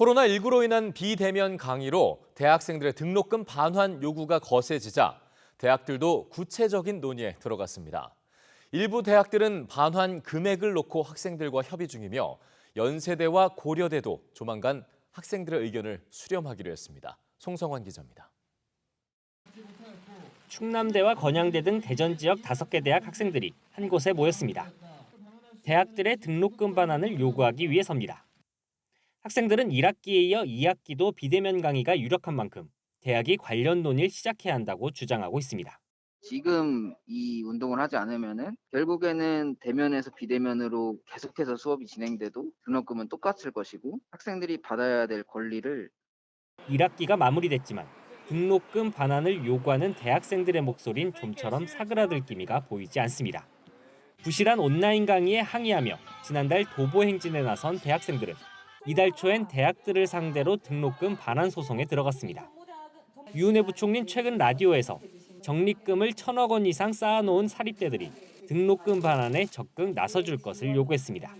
코로나19로 인한 비대면 강의로 대학생들의 등록금 반환 요구가 거세지자 대학들도 구체적인 논의에 들어갔습니다. 일부 대학들은 반환 금액을 놓고 학생들과 협의 중이며 연세대와 고려대도 조만간 학생들의 의견을 수렴하기로 했습니다. 송성환 기자입니다. 충남대와 건양대 등 대전 지역 다섯 개 대학 학생들이 한 곳에 모였습니다. 대학들의 등록금 반환을 요구하기 위해서입니다. 학생들은 1학기에 이어 2학기도 비대면 강의가 유력한 만큼 대학이 관련 논의를 시작해야 한다고 주장하고 있습니다. 지금 이 운동을 하지 않으면은 결국에는 대면에서 비대면으로 계속해서 수업이 진행돼도 등록금은 똑같을 것이고 학생들이 받아야 될 권리를 1학기가 마무리됐지만 등록금 반환을 요구하는 대학생들의 목소리는 좀처럼 사그라들 기미가 보이지 않습니다. 부실한 온라인 강의에 항의하며 지난달 도보 행진에 나선 대학생들은 이달 초엔 대학들을 상대로 등록금 반환 소송에 들어갔습니다. 유은혜 부총리는 최근 라디오에서 적립금을 천억 원 이상 쌓아놓은 사립대들이 등록금 반환에 적극 나서줄 것을 요구했습니다.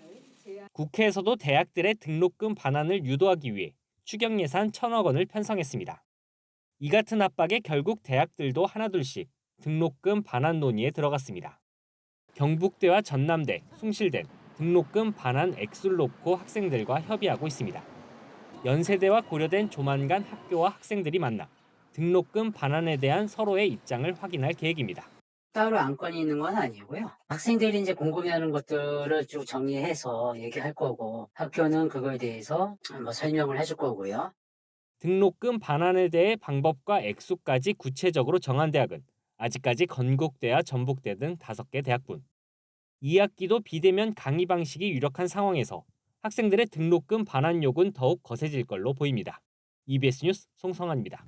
국회에서도 대학들의 등록금 반환을 유도하기 위해 추경 예산 천억 원을 편성했습니다. 이 같은 압박에 결국 대학들도 하나둘씩 등록금 반환 논의에 들어갔습니다. 경북대와 전남대, 숭실대 등록금 반환 액수를 놓고 학생들과 협의하고 있습니다. 연세대와 고려대는 조만간 학교와 학생들이 만나 등록금 반환에 대한 서로의 입장을 확인할 계획입니다. 따로 안건이 있는 건 아니고요. 학생들이 이제 궁금해하는 것들을 쭉 정리해서 얘기할 거고 학교는 그거에 대해서 뭐 설명을 해줄 거고요. 등록금 반환에 대해 방법과 액수까지 구체적으로 정한 대학은 아직까지 건국대와 전북대 등 다섯 개 대학뿐. 2학기도 비대면 강의 방식이 유력한 상황에서 학생들의 등록금 반환 요구는 더욱 거세질 걸로 보입니다. EBS 뉴스 송성환입니다.